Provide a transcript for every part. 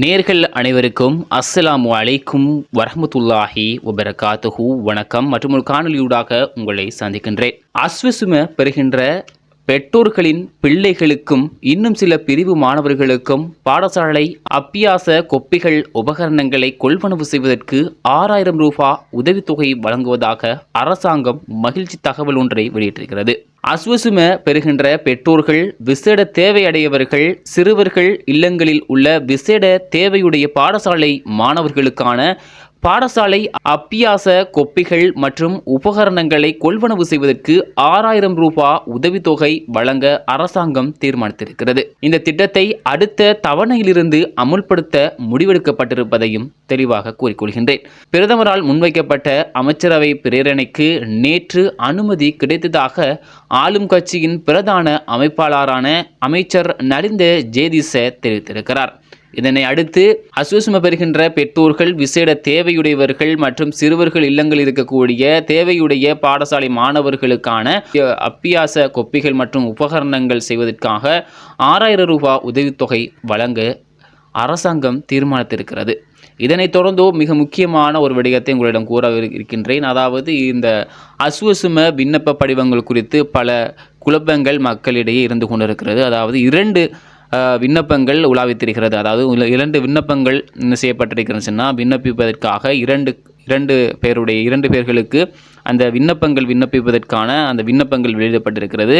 நேர்கள் அனைவருக்கும் அஸ்ஸலாமு அலைக்கும் வரமத்துல்லாஹி வபரகாத்துஹு. வணக்கம். மற்றும் ஒரு காணொலியூடாக உங்களை சந்திக்கின்றேன். அஸ்வசும பெறுகின்ற பெற்றோர்களின் பிள்ளைகளுக்கும் இன்னும் சில பிரிவு மாணவர்களுக்கும் பாடசாலை அப்பியாச கொப்பிகள் உபகரணங்களை கொள்வனவு செய்வதற்கு ஆறாயிரம் ரூபாய் உதவித்தொகை வழங்குவதாக அரசாங்கம் மகிழ்ச்சி தகவல் ஒன்றை வெளியிட்டிருக்கிறது. அஸ்வசும பெறுகின்ற பெற்றோர்கள் விசேட தேவையடையவர்கள் சிறுவர்கள் இல்லங்களில் உள்ள விசேட தேவையுடைய பாடசாலை மாணவர்களுக்கான பாடசாலை அப்பியாச கொப்பிகள் மற்றும் உபகரணங்களை கொள்வனவு செய்வதற்கு ஆறாயிரம் ரூபாய் உதவித்தொகை வழங்க அரசாங்கம் தீர்மானித்திருக்கிறது. இந்த திட்டத்தை அடுத்த தவணையிலிருந்து அமுல்படுத்த முடிவெடுக்கப்பட்டிருப்பதையும் தெளிவாக கூறிக்கொள்கின்றேன். பிரதமரால் முன்வைக்கப்பட்ட அமைச்சரவை பிரேரணைக்கு நேற்று அனுமதி கிடைத்ததாக ஆளும் கட்சியின் பிரதான அமைப்பாளரான அமைச்சர் நலிந்த ஜேதிச தெரிவித்திருக்கிறார். இதனை அடுத்து அசுசும பெறுகின்ற பெற்றோர்கள் விசேட தேவையுடையவர்கள் மற்றும் சிறுவர்கள் இல்லங்கள் இருக்கக்கூடிய தேவையுடைய பாடசாலை மாணவர்களுக்கான அப்பியாச கொப்பிகள் மற்றும் உபகரணங்கள் செய்வதற்காக ஆறாயிரம் ரூபாய் உதவித்தொகை வழங்க அரசாங்கம் தீர்மானித்திருக்கிறது. இதனைத் தொடர்ந்தோ மிக முக்கியமான ஒரு விடயத்தை உங்களிடம் கூற இருக்கின்றேன். அதாவது இந்த அசுவசும விண்ணப்ப படிவங்கள் குறித்து பல குழப்பங்கள் மக்களிடையே இருந்து கொண்டிருக்கிறது. அதாவது இரண்டு விண்ணப்பங்கள் உலாவித்திருக்கிறது. அதாவது இரண்டு விண்ணப்பங்கள் என்ன செய்யப்பட்டிருக்கிறது சொன்னால் விண்ணப்பிப்பதற்காக இரண்டு இரண்டு பேருடைய இரண்டு பேர்களுக்கு அந்த விண்ணப்பங்கள் விண்ணப்பிப்பதற்கான அந்த விண்ணப்பங்கள் வெளியிடப்பட்டிருக்கிறது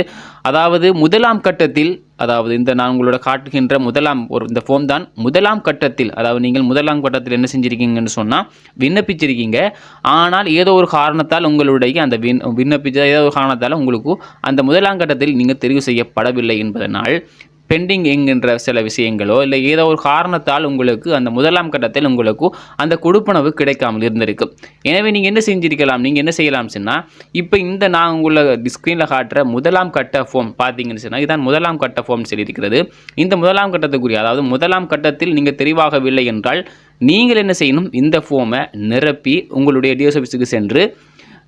அதாவது முதலாம் கட்டத்தில் அதாவது இந்த நான் உங்களோட காட்டுகின்ற முதலாம் ஒரு இந்த ஃபோம் தான் முதலாம் கட்டத்தில் அதாவது நீங்கள் முதலாம் கட்டத்தில் என்ன செஞ்சுருக்கீங்கன்னு சொன்னால் விண்ணப்பிச்சிருக்கீங்க. ஆனால் ஏதோ ஒரு காரணத்தால் உங்களுடைய அந்த விண் விண்ணப்பிச்ச ஏதோ ஒரு காரணத்தால் உங்களுக்கு அந்த முதலாம் கட்டத்தில் நீங்கள் தெரிவு செய்யப்படவில்லை என்பதனால் பெண்டிங் என்கின்ற சில விஷயங்களோ இல்லை ஏதோ ஒரு காரணத்தால் உங்களுக்கு அந்த முதலாம் கட்டத்தில் உங்களுக்கு அந்த கொடுப்பனவு கிடைக்காமல் இருந்திருக்கு. எனவே நீங்கள் என்ன செஞ்சிருக்கலாம்? நீங்கள் என்ன செய்யலாம் சொன்னால் இப்போ இந்த நான் உங்களை ஸ்க்ரீனில் காட்டுற முதலாம் கட்ட ஃபார்ம் பார்த்தீங்கன்னு சொன்னால் இதான் முதலாம் கட்ட ஃபார்ம் சொல்லியிருக்கிறது. இந்த முதலாம் கட்டத்துக்குரிய அதாவது முதலாம் கட்டத்தில் நீங்கள் தெரிவாகவில்லை என்றால் நீங்கள் என்ன செய்யணும்? இந்த ஃபோமை நிரப்பி உங்களுடைய டிஎஸ் ஆஃபீஸுக்கு சென்று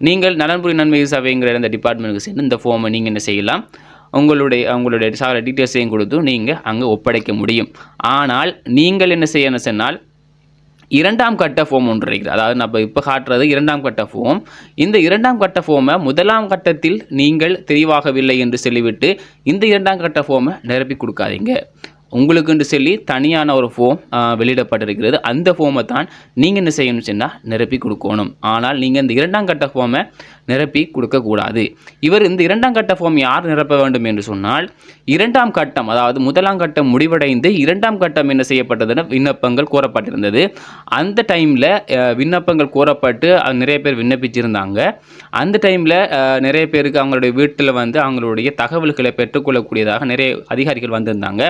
நீங்கள் நலன்புரி நன்மை சபைங்கிற இந்த டிபார்ட்மெண்ட்டுக்கு சென்று இந்த ஃபோமை நீங்கள் என்ன செய்யலாம்? உங்களுடைய உங்களுடைய சார டீட்டெயில்ஸையும் கொடுத்து நீங்கள் அங்கே ஒப்படைக்க முடியும். ஆனால் நீங்கள் என்ன செய்யணும் சொன்னால் இரண்டாம் கட்ட ஃபோம் ஒன்று இருக்குது. அதாவது நம்ம இப்போ காட்டுறது இரண்டாம் கட்ட ஃபோம் இந்த இரண்டாம் கட்ட ஃபோமை முதலாம் கட்டத்தில் நீங்கள் தெளிவாகவில்லை என்று சொல்லிவிட்டு இந்த இரண்டாம் கட்ட ஃபோமை நிரப்பி கொடுக்காதீங்க. உங்களுக்குன்னு சொல்லி தனியான ஒரு ஃபோம் வெளியிடப்பட்டிருக்கிறது. அந்த ஃபோமை தான் நீங்கள் என்ன செய்யணும் சொன்னால் நிரப்பி கொடுக்கணும். ஆனால் நீங்கள் இந்த இரண்டாம் கட்ட ஃபோமை நிரப்பி கொடுக்கக்கூடாது இவர் இந்த இரண்டாம் கட்ட ஃபார்ம் யார் நிரப்ப வேண்டும் என்று சொன்னால் இரண்டாம் கட்டம் அதாவது முதலாம் கட்டம் முடிவடைந்து இரண்டாம் கட்டம் என்ன செய்யப்பட்டதுன்னு விண்ணப்பங்கள் கோரப்பட்டிருந்தது. அந்த டைமில் விண்ணப்பங்கள் கோரப்பட்டு நிறைய பேர் விண்ணப்பிச்சிருந்தாங்க. அந்த டைமில் நிறைய பேருக்கு அவங்களுடைய வீட்டில் வந்து அவங்களுடைய தகவல்களை பெற்றுக்கொள்ளக்கூடியதாக நிறைய அதிகாரிகள் வந்திருந்தாங்க.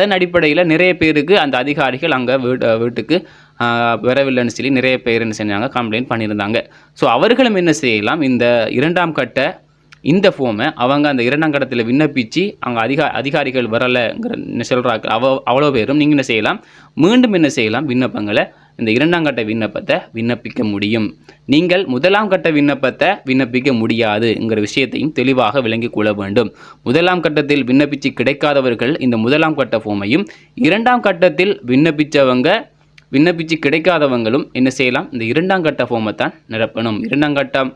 அதன் அடிப்படையில் நிறைய பேருக்கு அந்த அதிகாரிகள் அங்கே வீட்டு வீட்டுக்கு வரவில்லைன்னு சொல்லி நிறைய பேர் என்ன செஞ்சாங்க கம்ப்ளைண்ட் பண்ணியிருந்தாங்க. ஸோ அவர்களும் என்ன செய்யலாம் இந்த இரண்டாம் கட்ட இந்த ஃபோமை அவங்க அந்த இரண்டாம் கட்டத்தில் விண்ணப்பித்து அங்கே அதிகா அதிகாரிகள் வரலைங்கிற சொல்கிறாங்க அவ அவ்வளோ பேரும் நீங்கள் என்ன செய்யலாம் மீண்டும் என்ன செய்யலாம் விண்ணப்பங்களை இந்த இரண்டாம் கட்ட விண்ணப்பத்தை விண்ணப்பிக்க முடியும். நீங்கள் முதலாம் கட்ட விண்ணப்பத்தை விண்ணப்பிக்க முடியாதுங்கிற விஷயத்தையும் தெளிவாக விளங்கிக் கொள்ள வேண்டும். முதலாம் கட்டத்தில் விண்ணப்பிச்சு கிடைக்காதவர்கள் இந்த முதலாம் கட்ட ஃபோமையும் இரண்டாம் கட்டத்தில் விண்ணப்பித்தவங்க விண்ணப்பிச்சு கிடைக்காதவங்களும் என்ன செய்யலாம்? இந்த இரண்டாம் கட்ட ஃபோமை தான் நிரப்பணும். இரண்டாம் கட்டம்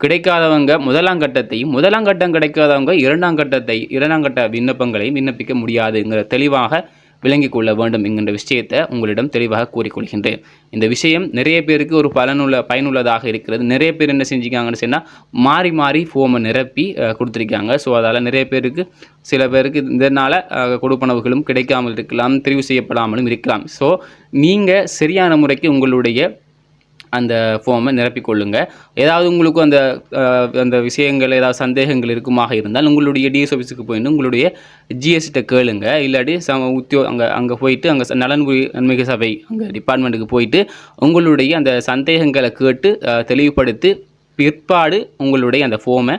கிடைக்காதவங்க முதலாம் கட்டத்தையும் முதலாம் கட்டம் கிடைக்காதவங்க இரண்டாம் கட்டத்தை இரண்டாம் கட்ட விண்ணப்பங்களையும் விண்ணப்பிக்க முடியாதுங்கிற தெளிவாக விளங்கிக் கொள்ள வேண்டும் என்கின்ற விஷயத்தை உங்களிடம் தெளிவாக கூறிக்கொள்கின்றேன். இந்த விஷயம் நிறைய பேருக்கு ஒரு பலனுள்ள பயனுள்ளதாக இருக்கிறது. நிறைய பேர் என்ன செஞ்சுக்காங்கன்னு சொன்னால் மாறி மாறி ஃபோமை நிரப்பி கொடுத்துருக்காங்க. ஸோ அதால் நிறைய பேருக்கு சில பேருக்கு இதனால் கொடுப்பனவுகளும் கிடைக்காமல் இருக்கலாம் தெரிவு செய்யப்படாமலும் இருக்கலாம். ஸோ நீங்கள் சரியான முறைக்கு உங்களுடைய அந்த ஃபார்மை நிரப்பிக்கொள்ளுங்கள் ஏதாவது உங்களுக்கு அந்த அந்த விஷயங்கள் ஏதாவது சந்தேகங்கள் இருக்குமாக இருந்தால் உங்களுடைய டிஎஸ் ஆஃபீஸுக்கு போயிட்டு உங்களுடைய ஜிஎஸ்கிட்ட கேளுங்க. இல்லாட்டி சம உத்தியோ அங்கே அங்கே போயிட்டு அங்கே நலன்புரி நன்மிக சபை அங்கே டிபார்ட்மெண்ட்டுக்கு போயிட்டு உங்களுடைய அந்த சந்தேகங்களை கேட்டு தெளிவுபடுத்தி பிற்பாடு உங்களுடைய அந்த ஃபோமை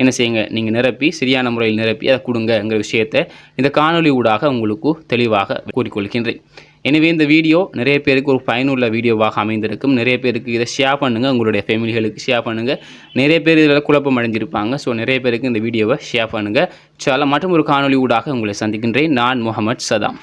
என்ன செய்யுங்க? நீங்கள் நிரப்பி சரியான முறையில் நிரப்பி அதை கொடுங்கங்கிற விஷயத்தை இந்த காணொளி ஊடாக உங்களுக்கு தெளிவாக கூறிக்கொள்கின்றேன் எனவே இந்த வீடியோ நிறைய பேருக்கு ஒரு பயனுள்ள வீடியோவாக அமைந்திருக்கும். நிறைய பேருக்கு இதை ஷேர் பண்ணுங்கள் உங்களுடைய ஃபேமிலிகளுக்கு ஷேர் பண்ணுங்கள் நிறைய பேர் இதில் குழப்பம் அடைஞ்சிருப்பாங்க. ஸோ நிறைய பேருக்கு இந்த வீடியோவை ஷேர் பண்ணுங்கள் சால மற்றும் ஒரு காணொளி ஊடாக உங்களை சந்திக்கின்றேன். நான் முகமது சதாம்.